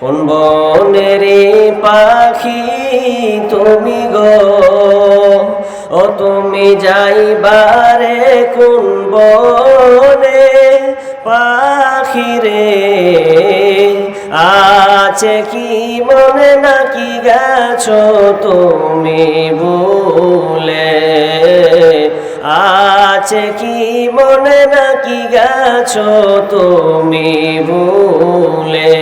কোন বনেরে পাখি তুমি গো? ও তুমি যাইবারে কোন বনে পাখি রে? আছে কি মনে নাকি গেছো তুমি ভুলে? আছে কি মনে নাকি গেছো তুমি ভুলে?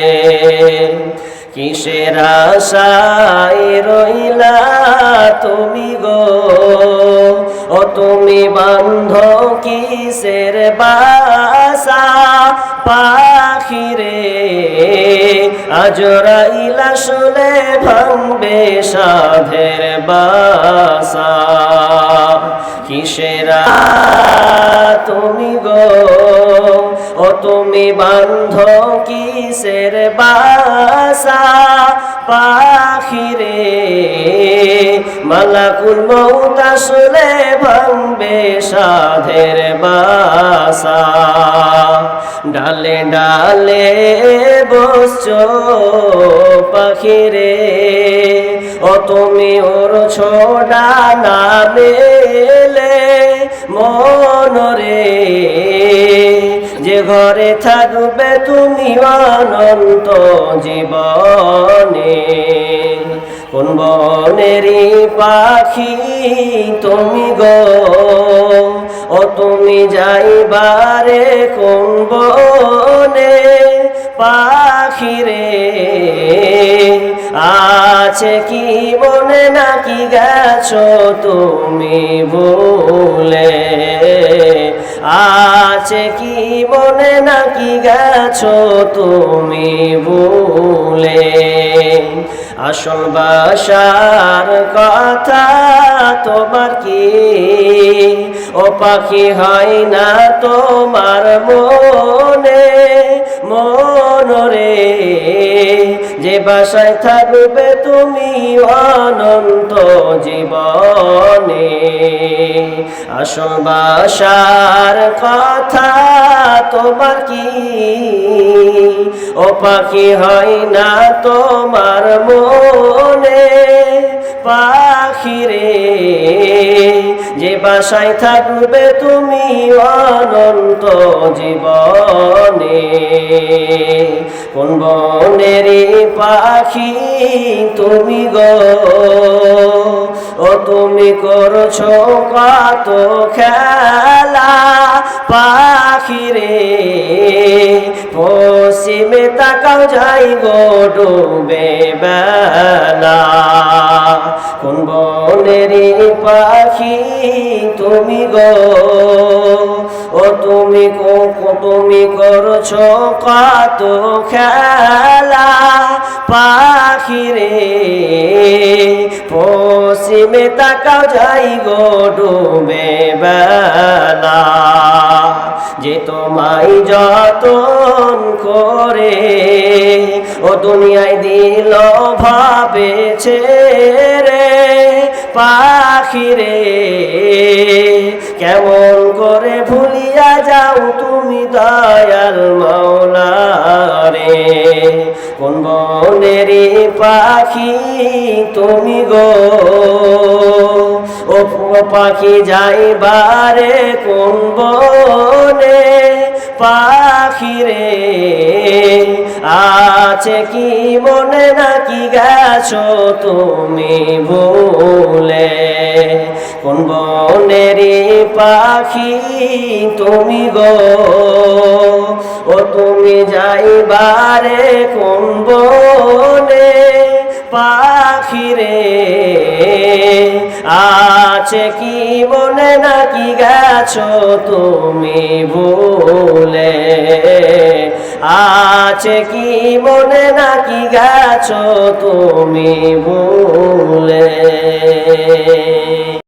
কিসের আশায় রইলা তুমি গো? ও তুমি বন্ধ কিসের বাসা পাখিরে? আজরাইলা শুনে ভাঙবে সাধের বাসা। কিসেরা বান্ধ কিসের বাসা? পাখিরে, মালাকুল মৌত আসলে ভাঙবে সাধের বাসা। ডালে ডালে বসছ পাখিরে, ও তুমি ওর ছোড়া না মেলে মনরে। ঘরে থাকবে তুমি অনন্ত জীবনে। কোন বনেরই পাখি তুমি গো? ও তুমি যাইবারে কোন বনে পাখিরে? আছে কি মনে নাকি গেছো তুমি ভুলে? আছে কি মনে নাকি গেছো তুমি বলে আসল বাসার কথা তোমার কি? ও পাখি হয় না তোমার মনে। যে বাসায় থাকবে তুমি অনন্ত জীবনে। আসল বাসার কথা তোমার কি? ও পাখি হয় না তোমার মনে, পাখিরে যে বাসায় থাকবে তুমি অনন্ত জীবনে। কোন বনেরই পাখি তুমি গো? ও তুমি করছ কত খেলা পাখিরে? পশ্চিমে তাকাও, যাই গো ডুবে বেলা। কোন বনেরই পাখি তুমি গো। ও তুমি তুমি করছ কত খেলা। পাখি রে, পশ্চিমে তাকাও, যাই গো ডুবে বেলা। যে তোমায় যতন করে, ও দুনিয়ায় দিল ভাবেছে রে পাখিরে কেমন করে ভুলিয়া যাও তুমি দয়াল মাওলা রে। কোন বনেরই পাখি তুমি গো? ও পাখি যাইবারে কোন বনে পাখিরে আছে কি মনে নাকি গেছো তুমি ভুলে? কোন বনেরই পাখি তুমি গো? ও তুমি যাইবারে কোন বনে পাখিরে আছে কি মনে নাকি গেছো তুমি ভুলে? আছে কি মনে নাকি গেছো তুমি ভুলে?